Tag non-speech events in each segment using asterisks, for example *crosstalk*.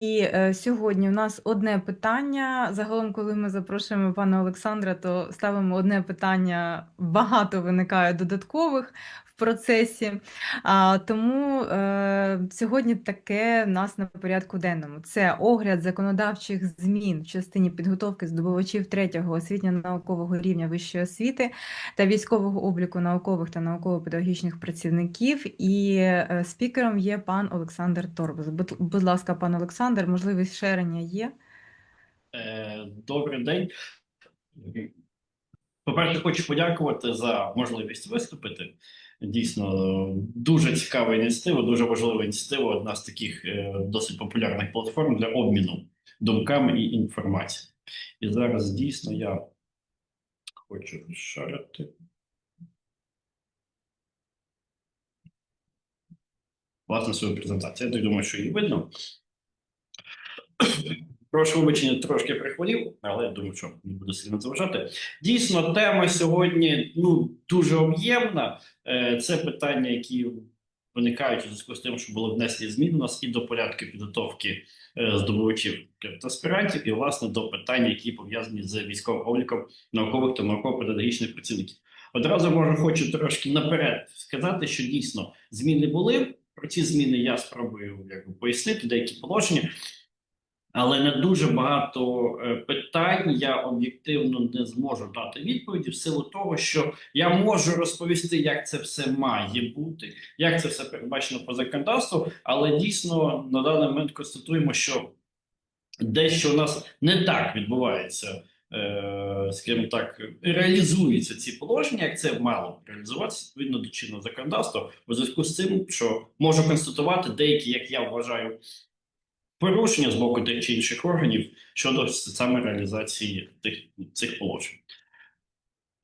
І е, сьогодні у нас одне питання. Загалом, коли ми запрошуємо пана Олександра, то ставимо одне питання. Багато виникає додаткових процесі. А, тому е, сьогодні таке в нас на порядку денному: це огляд законодавчих змін в частині підготовки здобувачів третього освітньо-наукового рівня вищої освіти та військового обліку наукових та науково-педагогічних працівників. І е, спікером є пан Олександр Торбус. Будь, будь ласка, пан Олександр, можливість шерення є. Е, Добрий день. По-перше, хочу подякувати за можливість виступити. Дійсно, дуже цікава ініціатива, дуже важлива ініціатива. Одна з таких е, досить популярних платформ для обміну думками і інформацією. І зараз дійсно я хочу шарити. Власне, свою презентацію. Я так думаю, що її видно. Прошу вибачення, трошки прихворів, але я думаю, що не буду сильно заважати. Дійсно, тема сьогодні ну дуже об'ємна. Е, Це питання, які виникають у зв'язку з тим, що були внесені зміни у нас і до порядку підготовки е, здобувачів аспірантів, і власне до питань, які пов'язані з військовим обліком наукових та науково-педагогічних працівників. Одразу можу хочу трошки наперед сказати, що дійсно зміни були. Про ці зміни я спробую якби, пояснити деякі положення. Але на дуже багато е, питань я об'єктивно не зможу дати відповіді в силу того, що я можу розповісти, як це все має бути, як це все передбачено по законодавству, але дійсно на даний момент констатуємо, що дещо у нас не так відбувається, е, скажімо так, реалізуються ці положення, як це мало реалізуватися відповідно до чинного законодавства, у зв'язку з цим, що можу констатувати деякі, як я вважаю порушення з боку тих чи інших органів щодо саме реалізації тих цих положень.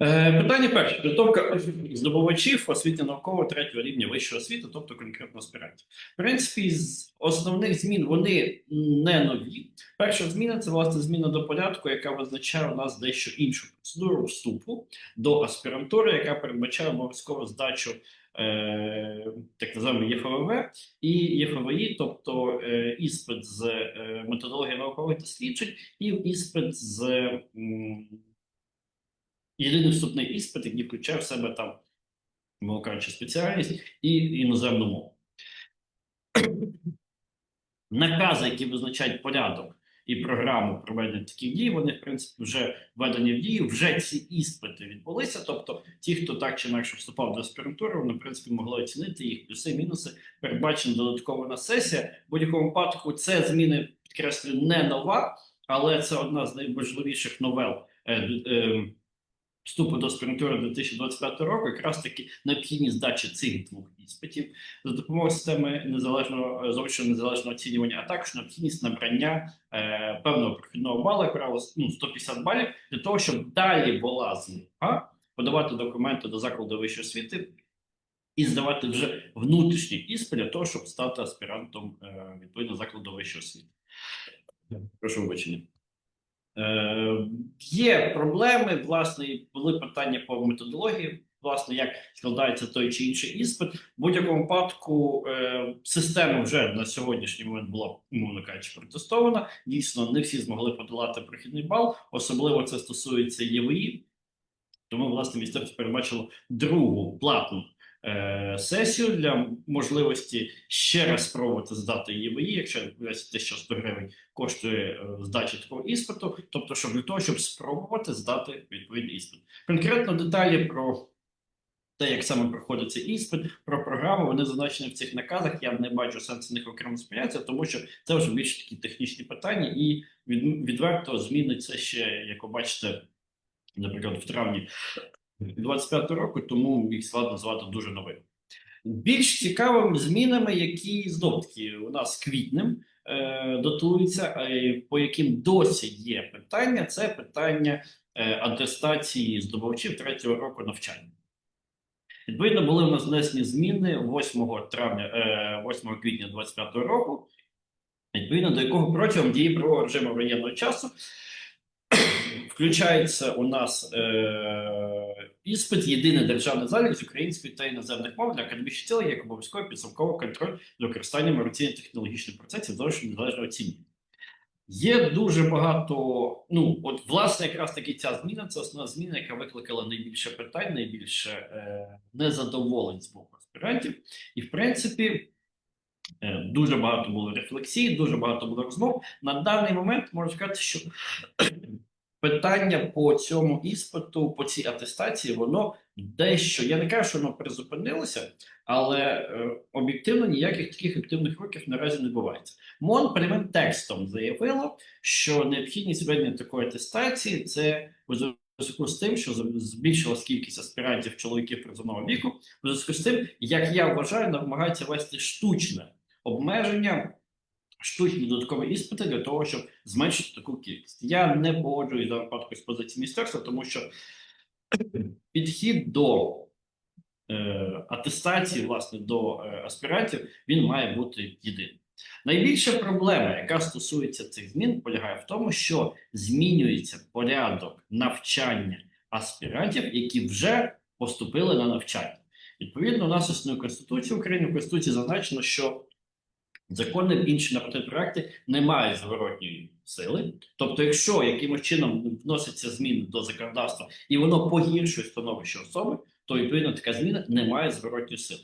Е, питання перше: підготовка здобувачів освітньо-наукового третього рівня вищої освіти, тобто конкретно аспірантів. В принципі, з основних змін вони не нові. Перша зміна це власне зміна до порядку, яка визначає у нас дещо іншу процедуру вступу до аспірантури, яка передбачає обов'язкову здачу так називаємо ЄФВВ і ЄФВІ, тобто е, іспит з е, методології наукових досліджень і іспит з єдиний вступний іспит, який включає в себе там, кажучи, спеціальність і іноземну мову. Накази, які визначають порядок і програму проведення таких дій, вони, в принципі, вже введені в дію, вже ці іспити відбулися. Тобто, ті, хто так чи інакше вступав до аспірантури, вони, в принципі, могли оцінити їх плюси, мінуси, передбачена додаткова на сесія. В будь-якому випадку це зміни, підкреслюю, не нова, але це одна з найважливіших новел. Вступу до аспірантури 2025 року, якраз таки необхідність здачі цих двох іспитів за допомогою системи незалежного зовнішнього незалежного оцінювання, а також необхідність набрання е, певного прохідного балу, як правило, ну, 150 балів, для того, щоб далі була змога подавати документи до закладу вищої освіти і здавати вже внутрішній іспит для того, щоб стати аспірантом е, відповідно закладу вищої освіти. Прошу вибачення. Е, Є проблеми, власне, були питання по методології, власне, як складається той чи інший іспит. В будь-якому випадку е, система вже на сьогоднішній момент була, умовно кажучи, протестована. Дійсно, не всі змогли подолати прохідний бал, особливо це стосується ЄВІ. Тому, власне, міністерство передбачило другу платну е, сесію для можливості ще раз спробувати здати ЄВІ, якщо те, що 100 гривень коштує е, здача такого іспиту, тобто, щоб для того, щоб спробувати здати відповідний іспит. Конкретно деталі про те, як саме проходить цей іспит, про програму, вони зазначені в цих наказах. Я не бачу сенсу них окремо спиняться, тому що це вже більш такі технічні питання, і від, відверто зміни це ще, як ви бачите, наприклад, в травні 25 року, тому їх складно назвати дуже новим. Більш цікавими змінами, які знов таки у нас квітнем е, дотуються, е, по яким досі є питання, це питання е, атестації здобувачів третього року навчання. Відповідно, були в нас внесені зміни 8 травня, е, 8 квітня 25 року, відповідно до якого протягом дії правового режиму воєнного часу включається у нас е, іспит єдиний державний залік з української та іноземних мов для академічних цілей як обов'язковий підсумковий контроль з використанням інноваційно-технологічних процесів зовсім незалежно оцінювання. Є дуже багато. Ну, от, власне, якраз таки ця зміна це основна зміна, яка викликала найбільше питань, найбільше е, незадоволень з боку аспірантів. І, в принципі, е, дуже багато було рефлексій, дуже багато було розмов. На даний момент можу сказати, що питання по цьому іспиту, по цій атестації, воно дещо. Я не кажу, що воно призупинилося, але е, об'єктивно ніяких таких активних кроків наразі не відбувається. МОН прямим текстом заявило, що необхідність введення такої атестації це у зв'язку з тим, що збільшилась кількість аспірантів чоловіків призовного віку. У зв'язку з тим, як я вважаю, намагається вести штучне обмеження, штучні додаткові іспити для того, щоб зменшити таку кількість. Я не погоджуюсь за випадку з позиції міністерства, тому що підхід до е, атестації, власне, до е, аспірантів, він має бути єдиним. Найбільша проблема, яка стосується цих змін, полягає в тому, що змінюється порядок навчання аспірантів, які вже поступили на навчання. Відповідно, у нас існує Конституція України. В Конституції зазначено, що закони інші нормативні проекти не мають зворотньої сили. Тобто, якщо якимось чином вносяться зміни до законодавства і воно погіршує становище особи, то відповідно така зміна не має зворотньої сили.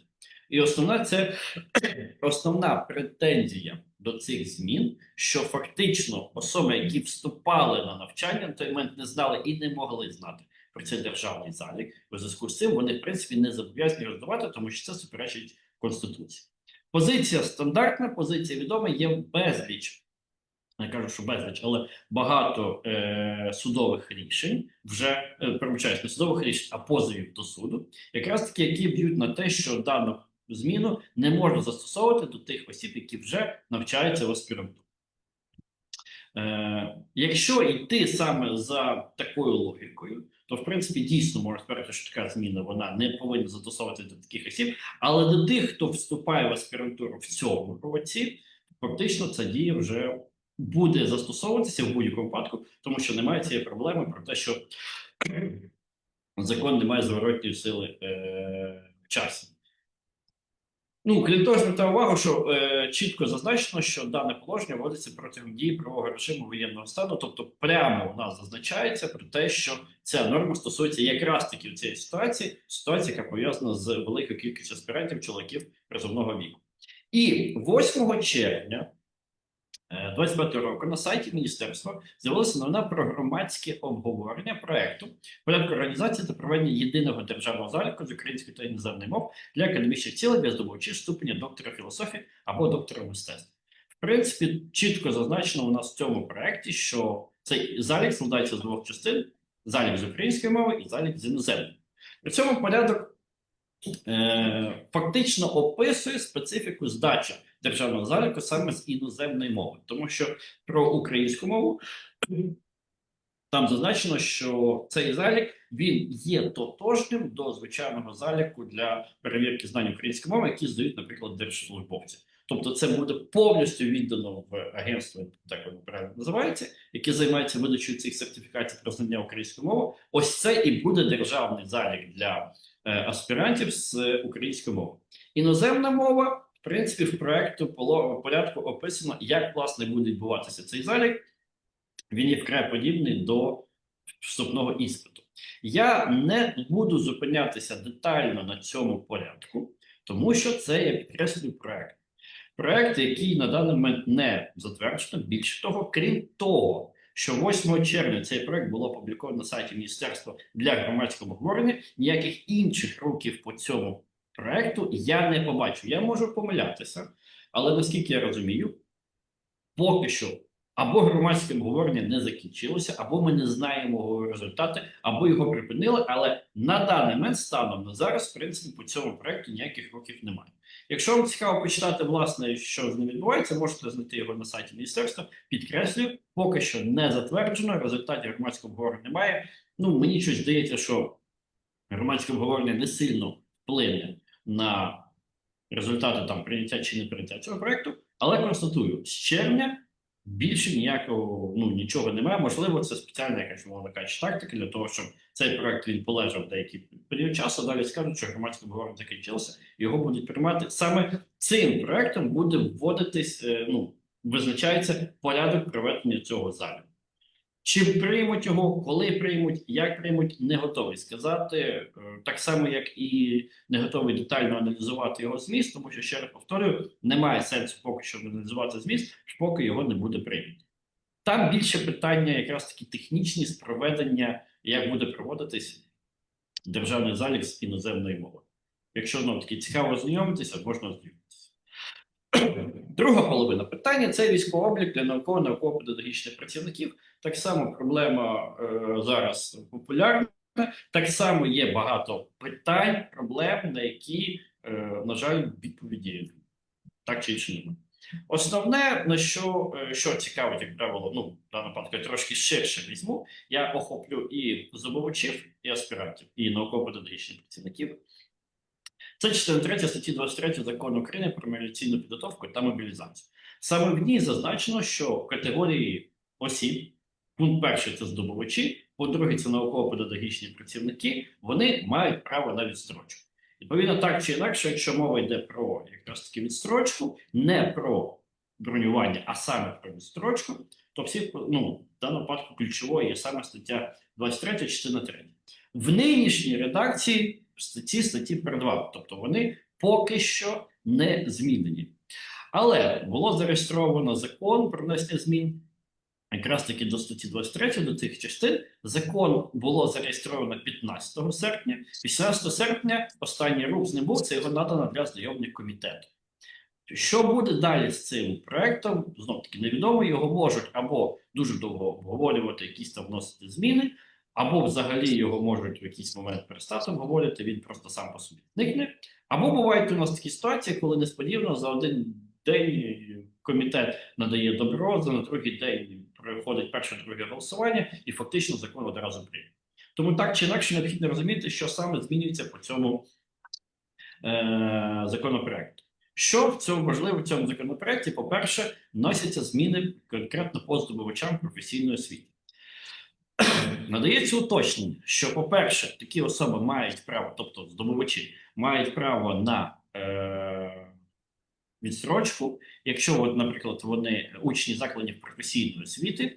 І основна це *clears throat* основна претензія до цих змін, що фактично особи, які вступали на навчання, на той момент не знали і не могли знати про цей державний залік. У зв'язку з цим вони в принципі не зобов'язані роздавати, тому що це суперечить конституції. Позиція стандартна, позиція відома, є безліч. Я кажу, що безліч, але багато е, судових рішень вже е, пробачаюсь, не судових рішень, а позовів до суду, якраз таки, які б'ють на те, що дану зміну не можна застосовувати до тих осіб, які вже навчаються в аспірантурі. Е, якщо йти саме за такою логікою, то в принципі дійсно можна сказати, що така зміна вона не повинна застосовуватися до таких осіб, але до тих, хто вступає в аспірантуру в цьому році, фактично ця дія вже буде застосовуватися в будь-якому випадку, тому що немає цієї проблеми про те, що закон не має зворотньої сили е, часу. Ну, крім того, звертаю увагу, що е, чітко зазначено, що дане положення вводиться протягом дії правового режиму воєнного стану, тобто прямо у нас зазначається про те, що ця норма стосується якраз таки в цій ситуації, ситуації, яка пов'язана з великою кількістю аспірантів чоловіків призовного віку. І 8 червня 25 року на сайті міністерства з'явилася новина про громадське обговорення проекту порядку організації та проведення єдиного державного заліку з української та іноземної мов для академічних цілей для здобувачів ступеня доктора філософії або доктора мистецтва. В принципі, чітко зазначено у нас в цьому проекті, що цей залік складається з двох частин: залік з української мови і залік з іноземної. При цьому порядок е, фактично описує специфіку здачі державного заліку саме з іноземної мови, тому що про українську мову там зазначено, що цей залік він є тотожним до звичайного заліку для перевірки знань української мови, які здають, наприклад, держслужбовці. Тобто, це буде повністю віддано в агентство, так воно правильно називається, яке займається видачею цих сертифікатів про знання української мови. Ось це і буде державний залік для е, аспірантів з української мови. Іноземна мова в принципі, в проекту порядку описано, як власне буде відбуватися цей залік. Він є вкрай подібний до вступного іспиту. Я не буду зупинятися детально на цьому порядку, тому що це я підкреслюю проект. Проект, який на даний момент не затверджено. Більше того, крім того, що 8 червня цей проект було опубліковано на сайті Міністерства для громадського обговорення, ніяких інших років по цьому проекту я не побачу. Я можу помилятися, але наскільки я розумію, поки що або громадське обговорення не закінчилося, або ми не знаємо результати, або його припинили. Але на даний момент станом на зараз, в принципі, по цьому проекту ніяких років немає. Якщо вам цікаво почитати, власне, що з ним відбувається, можете знайти його на сайті міністерства. Підкреслюю, поки що не затверджено, результатів громадського обговорення немає. Ну мені щось здається, що громадське обговорення не сильно вплине на результати там прийняття чи не прийняття цього проекту, але констатую, з червня Більше ніякого, ну нічого немає. Можливо, це спеціальна якась мовна кажучи, тактика для того, щоб цей проект він полежав деякий період часу. Далі скажуть, що громадське обговорення закінчилося, його будуть приймати саме цим проектом буде вводитись, е, ну визначається порядок проведення цього залу. Чи приймуть його, коли приймуть, як приймуть, не готовий сказати. Е, Так само, як і не готовий детально аналізувати його зміст, тому що ще раз повторюю, немає сенсу поки що аналізувати зміст, поки його не буде прийнято. Там більше питання, якраз такі технічні з проведення, як буде проводитись державний залік з іноземної мови. Якщо ну, таки цікаво знайомитися, можна знайомитися. Друга половина питання це військовий облік для науково-науково-педагогічних працівників. Так само проблема е, зараз популярна. Так само є багато питань, проблем, на які, е, на жаль, відповіді так чи інше. Основне, на що, е, що цікавить, як правило, ну, в даному випадку я трошки ширше візьму, я охоплю і здобувачів, і аспірантів, і науково-педагогічних працівників. Це частина 3 статті 23 закону України про мобілізаційну підготовку та мобілізацію. Саме в ній зазначено, що категорії осіб, пункт перший це здобувачі, по-друге, це науково-педагогічні працівники, вони мають право на відстрочку. Відповідно, так чи інакше, якщо мова йде про якраз таки відстрочку, не про бронювання, а саме про відстрочку, то всі ну, в даному випадку ключовою є саме стаття 23, частина 3. В нинішній редакції статті статті передбачені, тобто вони поки що не змінені. Але було зареєстровано закон про внесення змін. Якраз таки до статті 23 до цих частин закон було зареєстровано 15 серпня. 18 серпня останній рух з ним був, це його надано для знайомлення комітету. Що буде далі з цим проектом? Знов таки невідомо. Його можуть або дуже довго обговорювати, якісь там вносити зміни, або взагалі його можуть в якийсь момент перестати обговорювати, він просто сам по собі зникне. Або бувають у нас такі ситуації, коли несподівано за один день комітет надає добро, за на другий день проходить перше друге голосування, і фактично закон одразу прийме. Тому так чи інакше необхідно розуміти, що саме змінюється по цьому е- законопроекту. Що в цьому важливо в цьому законопроекті? По-перше, вносяться зміни конкретно по здобувачам професійної освіти. *clears throat* Надається уточнення, що, по-перше, такі особи мають право, тобто здобувачі, мають право на е- відстрочку, якщо, от, наприклад, вони учні закладів професійної освіти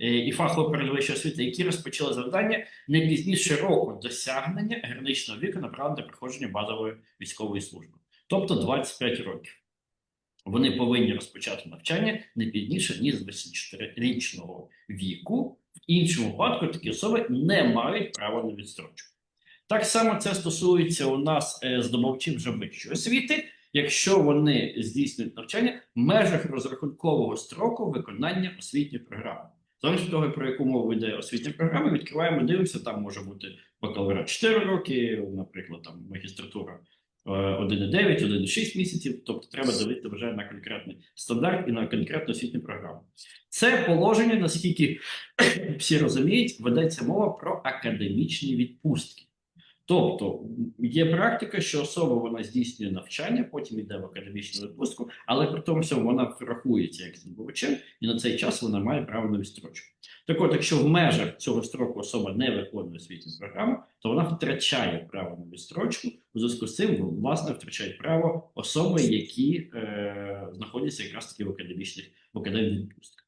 е, і фахової передвищої освіти, які розпочали завдання не пізніше року досягнення граничного віку на право на проходження базової військової служби, тобто 25 років. Вони повинні розпочати навчання не пізніше ніж з 24-річного віку. Іншому випадку такі особи не мають права на відстрочку. Так само це стосується у нас е, здобувачів вже вищої освіти, якщо вони здійснюють навчання в межах розрахункового строку виконання освітньої програми. Від того, про яку мову йде освітня програма, відкриваємо, дивимося, там може бути бакалаврат 4 роки, наприклад, там магістратура 1,9, 1,6 місяців. Тобто треба дивитися вже на конкретний стандарт і на конкретну освітню програму. Це положення, наскільки *coughs* всі розуміють, ведеться мова про академічні відпустки. Тобто є практика, що особа вона здійснює навчання, потім йде в академічну відпустку, але при тому всьому вона врахується як здобувачем, і на цей час вона має право на відстрочку. Так от, якщо в межах цього строку особа не виконує освітню програму, то вона втрачає право на відстрочку. У зв'язку з цим, власне, втрачають право особи, які е, знаходяться якраз таки в академічних в академічних відпустках.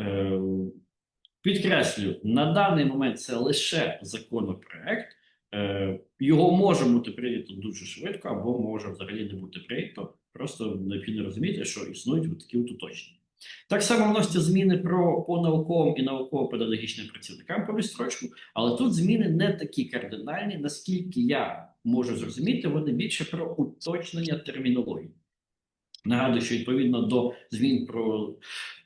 Е, підкреслюю, на даний момент це лише законопроект. Е, Його може бути прийнято дуже швидко, або може взагалі не бути прийнято. Просто необхідно розуміти, що існують такі уточнення. Так само вносяться зміни про по науковим і науково-педагогічним працівникам по відстрочку, але тут зміни не такі кардинальні, наскільки я можу зрозуміти, вони більше про уточнення термінології. Нагадую, що відповідно до змін про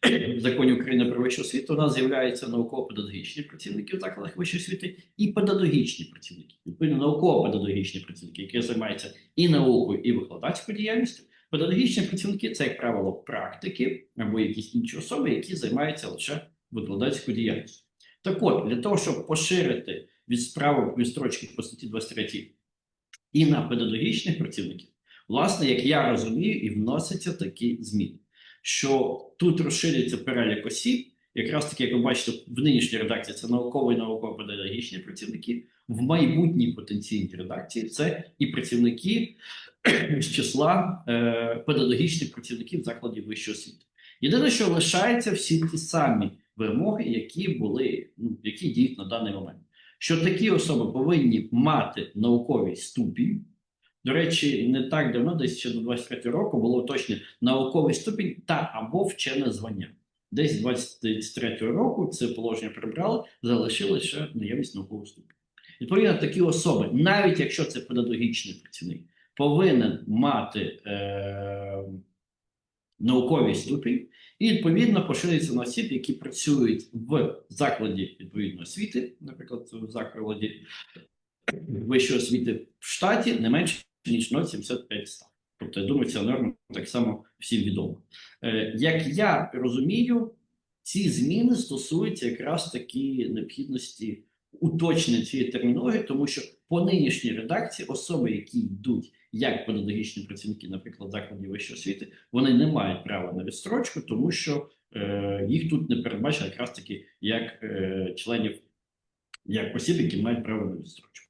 *clears throat* законів України про вищу освіту у нас з'являються науково-педагогічні працівники в закладах вищої освіти і педагогічні працівники. Відповідно, науково-педагогічні працівники, які займаються і наукою, і викладацькою діяльністю. Педагогічні працівники це, як правило, практики або якісь інші особи, які займаються лише викладацькою діяльністю. Так от, для того, щоб поширити від справи відстрочки по статті 23 і на педагогічних працівників, власне, як я розумію, і вносяться такі зміни. що тут розширюється перелік осіб, якраз таки, як ви бачите, в нинішній редакції це наукові і науково-педагогічні працівники, в майбутній потенційній редакції це і працівники *clears throat* з числа е, педагогічних працівників закладів вищої освіти. Єдине, що лишаються всі ті самі вимоги, які були, ну, які діють на даний момент. Що такі особи повинні мати науковий ступінь. До речі, не так давно, десь ще до 23 року, було точно науковий ступінь та або вчене звання. Десь 23 року це положення прибрали, залишили ще наявність наукового ступеня. Відповідно, такі особи, навіть якщо це педагогічний працівник, повинен мати е, науковий ступінь, і відповідно поширюється на осіб, які працюють в закладі відповідної освіти, наприклад, в закладі вищої освіти в штаті не менше ніж 0,75 став. Тобто, я думаю, ця норма так само всім відома. Е, як я розумію, ці зміни стосуються якраз таки необхідності уточнення цієї термінології, тому що по нинішній редакції особи, які йдуть як педагогічні працівники, наприклад, закладів вищої освіти, вони не мають права на відстрочку, тому що е, їх тут не передбачено якраз таки як е, членів, як осіб, які мають право на відстрочку.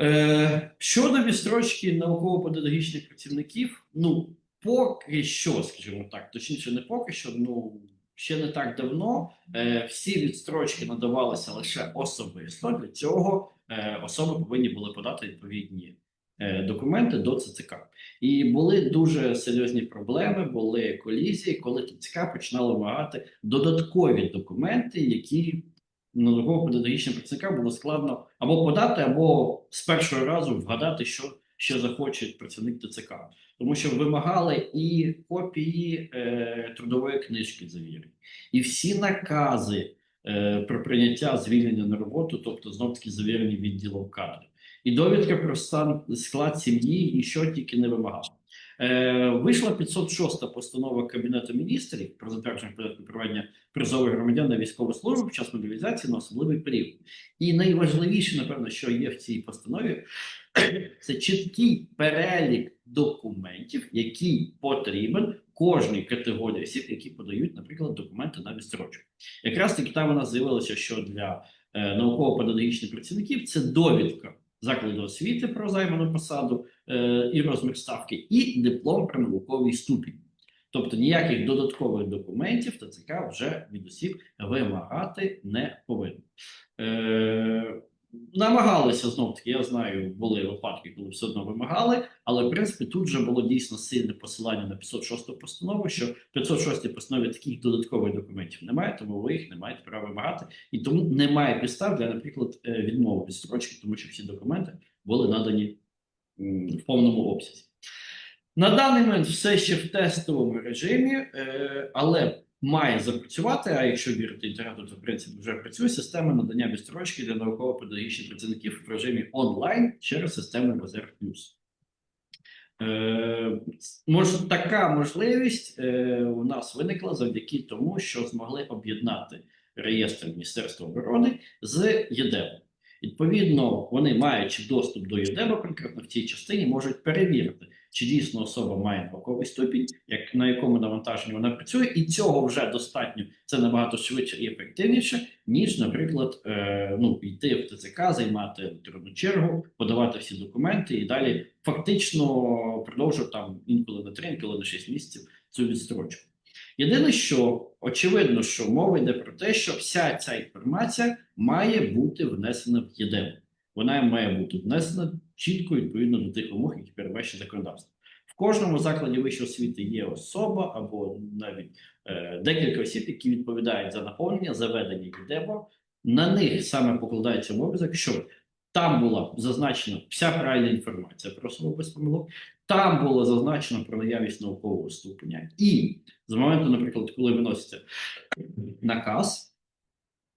Е, щодо відстрочки науково-педагогічних працівників, ну поки що, скажімо так, точніше, не поки що, ну ще не так давно. Е, всі відстрочки надавалися лише особисто. Для цього е, особи повинні були подати відповідні е, документи до ЦЦК. І були дуже серйозні проблеми, були колізії, коли ТЦК починало вимагати додаткові документи, які науково-педагогічним працівникам було складно або подати, або з першого разу вгадати, що ще захоче працівник ТЦК. Тому що вимагали і копії е, трудової книжки завірені, і всі накази е, про прийняття звільнення на роботу, тобто знов таки завірені відділом кадрів, і довідка про стан склад сім'ї, і що тільки не вимагали. Е, вийшла 506 постанова Кабінету міністрів про затвердження порядку проведення призових громадян на військову службу під час мобілізації на особливий період. І найважливіше, напевно, що є в цій постанові, *coughs* це чіткий перелік документів, який потрібен кожній категорії осіб, які подають, наприклад, документи на відстрочку. Якраз таки там у нас з'явилося, що для е, науково-педагогічних працівників це довідка закладу освіти про займану посаду е, і розмір ставки, і диплом про науковий ступінь. Тобто ніяких додаткових документів ТЦК вже від осіб вимагати не повинен. Намагалися знов таки, я знаю, були випадки, коли все одно вимагали, але в принципі тут вже було дійсно сильне посилання на 506 постанову, що в 506 постанові таких додаткових документів немає, тому ви їх не маєте права вимагати, і тому немає підстав для, наприклад, е, відмови від строчки, тому що всі документи були надані в повному обсязі. На даний момент все ще в тестовому режимі, е, але має запрацювати. А якщо вірити інтернету, то в принципі вже працює система надання відстрочки для науково-педагогічних працівників в режимі онлайн через систему Резерв Плюс. Мож, така можливість е, у нас виникла завдяки тому, що змогли об'єднати реєстр Міністерства оборони з ЄДЕБ. Відповідно, вони, маючи доступ до ЄДЕБа, конкретно в цій частині, можуть перевірити, чи дійсно особа має науковий ступінь, як на якому навантаженні вона працює, і цього вже достатньо. Це набагато швидше і ефективніше, ніж, наприклад, е, ну йти в ТЦК, займати електронну чергу, подавати всі документи і далі фактично продовжувати там інколи на 3, інколи на 6 місяців цю відстрочку. Єдине, що очевидно, що мова йде про те, що вся ця інформація має бути внесена в ЄДЕМ. Вона має бути внесена чітко відповідно до тих вимог, які передбачені законодавством. В кожному закладі вищої освіти є особа або навіть е, декілька осіб, які відповідають за наповнення, за ведення ЄДЕБО. На них саме покладається обов'язок, щоб там була зазначена вся правильна інформація про особу без помилок, там було зазначено про наявність наукового ступеня. І з моменту, наприклад, коли виноситься наказ,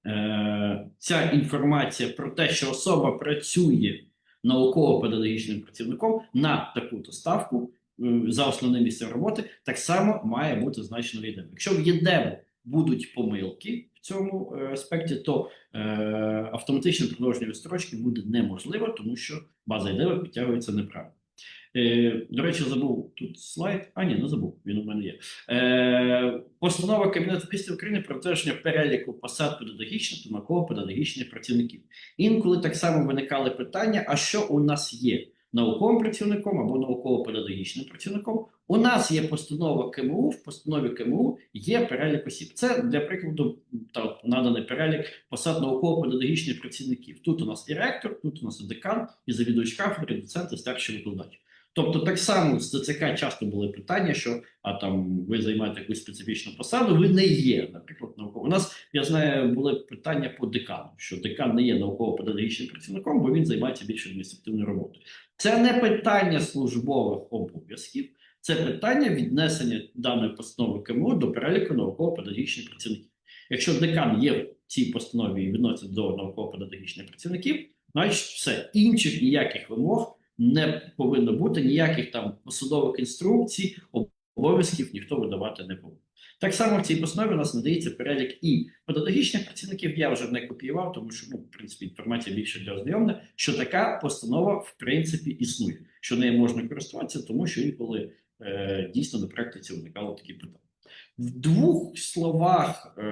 е, ця інформація про те, що особа працює науково-педагогічним працівником на таку-то ставку е, за основним місцем роботи, так само має бути значено в. Якщо в ЄДЕБ будуть помилки в цьому е, аспекті, то е, автоматичне продовження відстрочки буде неможливо, тому що база ЄДЕБ підтягується неправильно. Е, до речі, забув тут слайд. А ні, не забув. Він у мене є. Е, постанова Кабінету міністрів України про затвердження переліку посад педагогічних та науково-педагогічних працівників. Інколи так само виникали питання: а що у нас є науковим працівником або науково-педагогічним працівником? У нас є постанова КМУ. В постанові КМУ є перелік осіб. Це для прикладу та наданий перелік посад науково-педагогічних працівників. Тут у нас і ректор, тут у нас і декан, і завідувач кафедри, і доцент, і старший викладач. Тобто, так само з ЦЦК часто були питання, що а там ви займаєте якусь специфічну посаду, ви не є, наприклад, науково. У нас я знаю, були питання по декану, що декан не є науково-педагогічним працівником, бо він займається більше адміністративною роботою. Це не питання службових обов'язків, це питання віднесення даної постанови КМУ до переліку науково-педагогічних працівників. Якщо декан є в цій постанові і відноситься до науково-педагогічних працівників, значить все інших ніяких вимог не повинно бути, ніяких там посадових інструкцій, обов'язків ніхто видавати не повинен. Так само в цій постанові у нас надається перелік і педагогічних працівників. Я вже не копіював, тому що ну, в принципі інформація більше для ознайомлення, що така постанова в принципі існує, що нею можна користуватися, тому що інколи е, дійсно на практиці виникали такі питання. В двох словах е,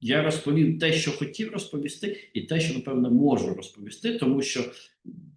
я розповів те, що хотів розповісти, і те, що напевно можу розповісти, тому що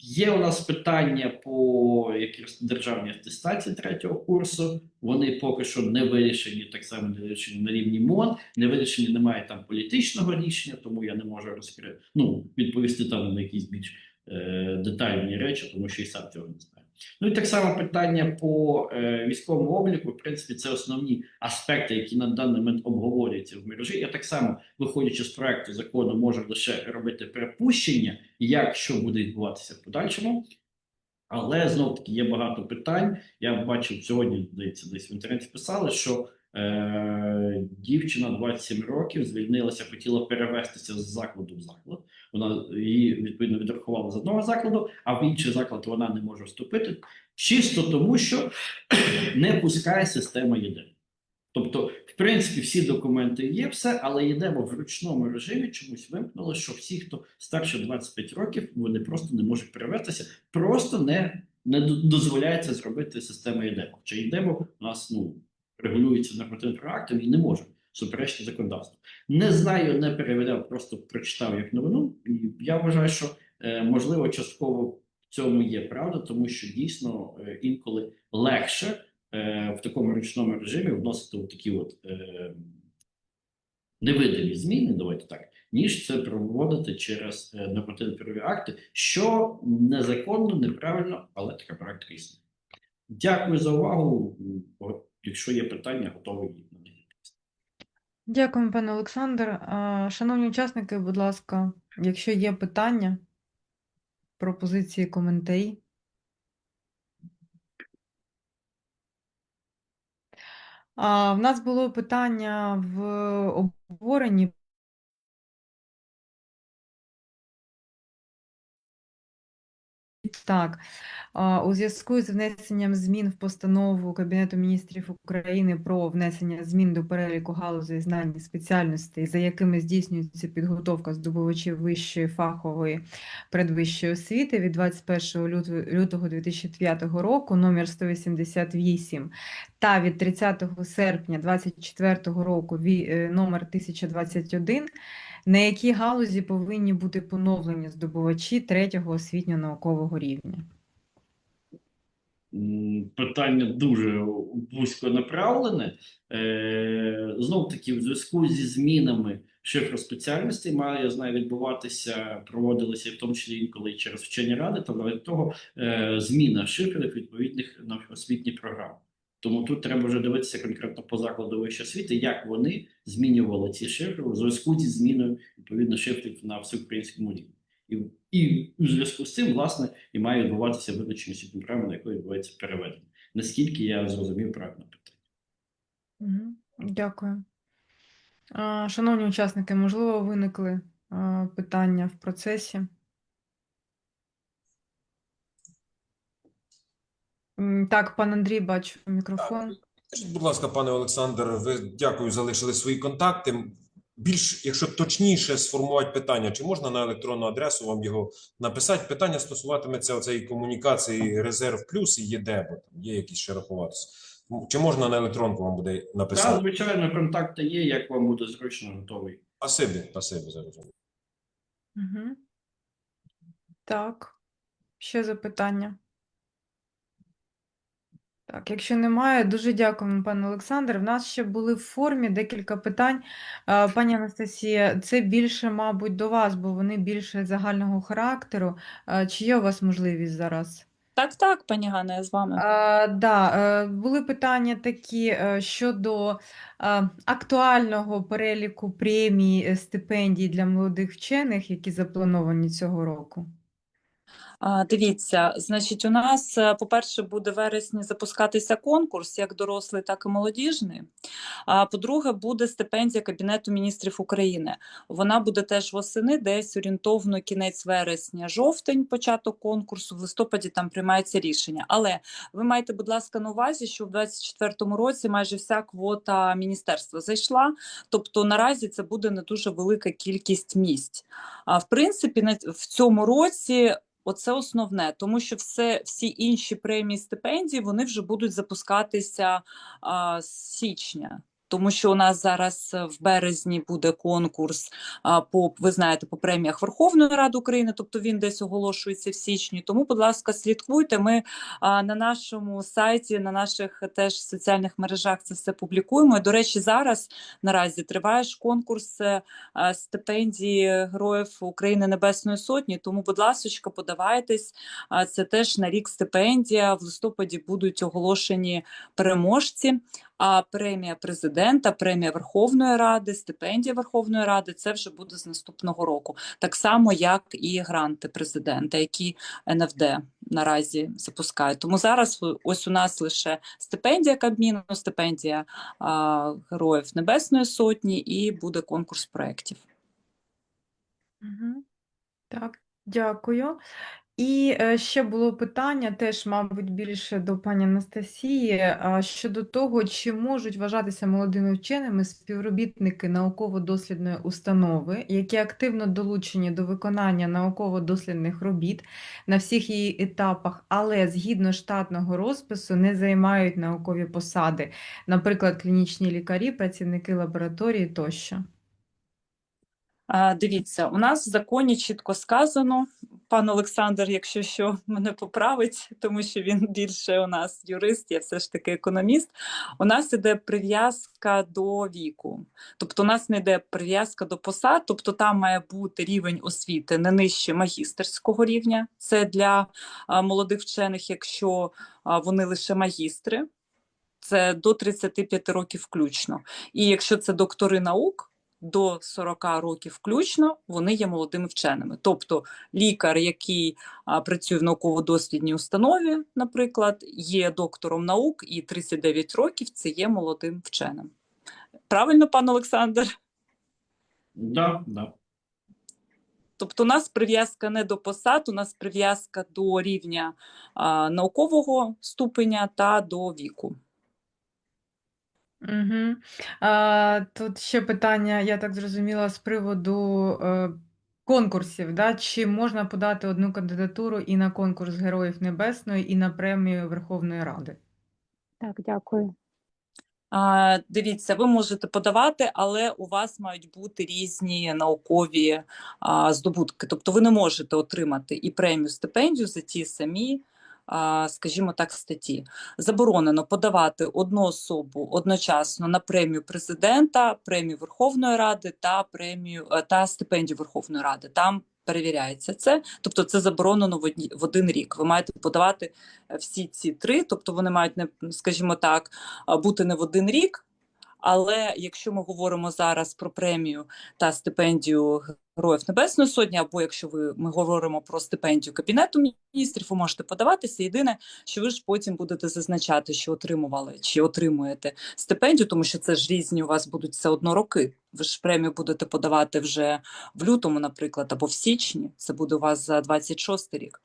є у нас питання по якійсь державній атестації третього курсу. Вони поки що не вирішені, так само не вирішені на рівні МОН, не вирішені, немає там політичного рішення, тому я не можу розкрити, ну, відповісти там на якісь більш е, детальні речі, тому що і сам цього не знаю. Ну і так само питання по е, військовому обліку. В принципі, це основні аспекти, які на даний момент обговорюються в мережі. Я так само, виходячи з проекту закону, можу лише робити припущення, як що буде відбуватися в подальшому. Але знов таки є багато питань. Я бачив сьогодні, здається, десь в інтернеті писали, що е, дівчина 27 років звільнилася, хотіла перевестися з закладу в заклад. Вона її відповідно відрахували з одного закладу, а в інший заклад вона не може вступити. Чисто тому, що *coughs* не пускає система єдина. Тобто, в принципі, всі документи є, все, але йдемо в ручному режимі. Чомусь вимкнули, що всі, хто старше 25 років, вони просто не можуть перевестися, просто не, не дозволяється зробити система ЄДЕМО. Чи ЄДЕМО у нас ну, регулюється нормативним актом і не може суперечити законодавству. Не знаю, не перевіряв, просто прочитав як новину. І я вважаю, що е, можливо частково в цьому є правда, тому що дійсно е, інколи легше е, в такому ручному режимі вносити от такі от е, невидимі зміни, давайте так, ніж це проводити через е, нормативно-правові акти, що незаконно, неправильно, але така практика існує. Дякую за увагу. Якщо є питання, готовий їх на них. Дякуємо, пане Олександр. Шановні учасники, будь ласка, якщо є питання, пропозиції, коментарі. В нас було питання в обговоренні. Так, у зв'язку з внесенням змін в постанову Кабінету міністрів України про внесення змін до переліку галузей знань і спеціальностей, за якими здійснюється підготовка здобувачів вищої фахової передвищої освіти від 21 лютого, лютого 2005 року, номер 188, та від 30 серпня 2024 року, е, номер 1021, на які галузі повинні бути поновлені здобувачі третього освітньо-наукового рівня? Питання дуже вузько направлене. Е, знов таки, в зв'язку зі змінами шифру спеціальностей має я знаю, відбуватися, проводилися в тому числі інколи через вчені ради, та навіть того е, зміна шифрів відповідних на освітні програми. Тому тут треба вже дивитися конкретно по закладу вищої освіти, як вони змінювали ці шифри у зв'язку зі зміною відповідно шифрів на всеукраїнському рівні. І, і у зв'язку з цим, власне, і має відбуватися визначення освітньої програми, на якої відбувається переведення. Наскільки я зрозумів правильно питання. Дякую. Шановні учасники, можливо, виникли питання в процесі? М, Так, пан Андрій, бачу мікрофон. Скажіть, будь ласка, пане Олександр, ви дякую, залишили свої контакти. більш, якщо точніше сформувати питання, чи можна на електронну адресу вам його написати? Питання стосуватиметься оцеї комунікації резерв плюс і ЄД, бо там є якісь ще рахуватися. Чи можна на електронку вам буде Так, написати? звичайно, контакти є, як вам буде зручно, готовий. Спасибі, спасибі за розуміння. Угу. Так, ще запитання. Так, якщо немає, дуже дякуємо, пане Олександр. В нас ще були в формі декілька питань. Е, Пані Анастасія, це більше, мабуть, до вас, бо вони більше загального характеру. Е, Чи є у вас можливість зараз? Так, так, пані Ганна, я з вами. А, да, е, були питання такі е, щодо е, актуального переліку премій, е, стипендій для молодих вчених, які заплановані цього року. Дивіться, значить, у нас, е, по-перше, буде вересні запускатися конкурс, як дорослий, так і молодіжний. А по-друге, буде стипендія Кабінету міністрів України. Вона буде теж восени, десь орієнтовно кінець вересня, жовтень, початок конкурсу, в листопаді там приймається рішення. Але ви маєте, будь ласка, на увазі, що в 2024 році майже вся квота міністерства зайшла. Тобто наразі це буде не дуже велика кількість місць. А в принципі, в цьому році. Оце основне, тому що все, всі інші премії стипендії вони вже будуть запускатися а, з січня. Тому що у нас зараз е, в березні буде конкурс по ви знаєте по преміях Верховної Ради України, тобто він десь оголошується в січні. Тому, будь ласка, слідкуйте. Ми на нашому сайті, на наших теж соціальних мережах це все публікуємо. До речі, зараз наразі триває ж конкурс е, стипендії Героїв України Небесної Сотні. Тому, будь ласка, подавайтесь. Це теж на рік стипендія. В листопаді будуть оголошені переможці. А премія президента, премія Верховної Ради, стипендія Верховної Ради це вже буде з наступного року. Так само, як і гранти президента, які НФД наразі запускає. Тому зараз ось у нас лише стипендія Кабміну, стипендія а, Героїв Небесної Сотні і буде конкурс проєктів. Угу. Так, дякую. І е, ще було питання, теж, мабуть, більше до пані Анастасії, щодо того, чи можуть вважатися молодими вченими співробітники науково-дослідної установи, які активно долучені до виконання науково-дослідних робіт на всіх її етапах, але згідно штатного розпису не займають наукові посади, наприклад, клінічні лікарі, працівники лабораторії тощо. Дивіться, у нас в законі чітко сказано, пан Олександр, якщо що, мене поправить, тому що він більше у нас юрист, я все ж таки економіст. У нас іде прив'язка до віку. Тобто, у нас не йде прив'язка до посад, тобто там має бути рівень освіти не нижче магістерського рівня. Це для молодих вчених, якщо вони лише магістри, це до 35 років включно. І якщо це доктори наук, до 40 років включно вони є молодими вченими. Тобто лікар, який а, працює в науково-дослідній установі, наприклад, є доктором наук і 39 років це є молодим вченим. Правильно, пан Олександр? Да, да. Тобто, у нас прив'язка не до посад, у нас прив'язка до рівня а, наукового ступеня та до віку. Угу. А, тут ще питання, я так зрозуміла, з приводу е, конкурсів, да? Чи можна подати одну кандидатуру і на конкурс Героїв Небесної, і на премію Верховної Ради? Так, дякую. А, Дивіться, ви можете подавати, але у вас мають бути різні наукові а, здобутки. Тобто ви не можете отримати і премію стипендію за ті самі, скажімо так, статті. Заборонено подавати одну особу одночасно на премію президента, премію Верховної Ради та премію е, та стипендію Верховної Ради. Там перевіряється це, тобто це заборонено в одні- в один рік. Ви маєте подавати е, всі ці три, тобто вони мають не скажімо так, бути не в один рік. Але якщо ми говоримо зараз про премію та стипендію Героїв Небесної Сотні, або якщо ви ми говоримо про стипендію Кабінету міністрів, ви можете подаватися. Єдине, що ви ж потім будете зазначати, що отримували чи отримуєте стипендію, тому що це ж різні у вас будуть все одно роки. Ви ж премію будете подавати вже в лютому, наприклад, або в січні. Це буде у вас за 26 рік.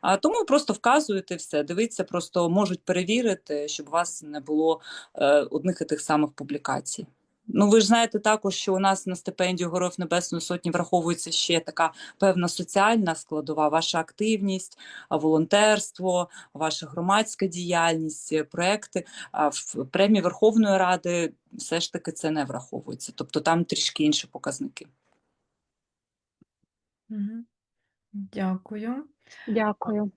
А тому просто вказуєте все, дивіться, просто можуть перевірити, щоб у вас не було е, одних і тих самих публікацій. Ну, ви ж знаєте також, що у нас на стипендію Героїв Небесної Сотні враховується ще така певна соціальна складова, ваша активність, волонтерство, ваша громадська діяльність, е, проекти. А в премії Верховної Ради все ж таки це не враховується. Тобто там трішки інші показники. Дякую. Дякую.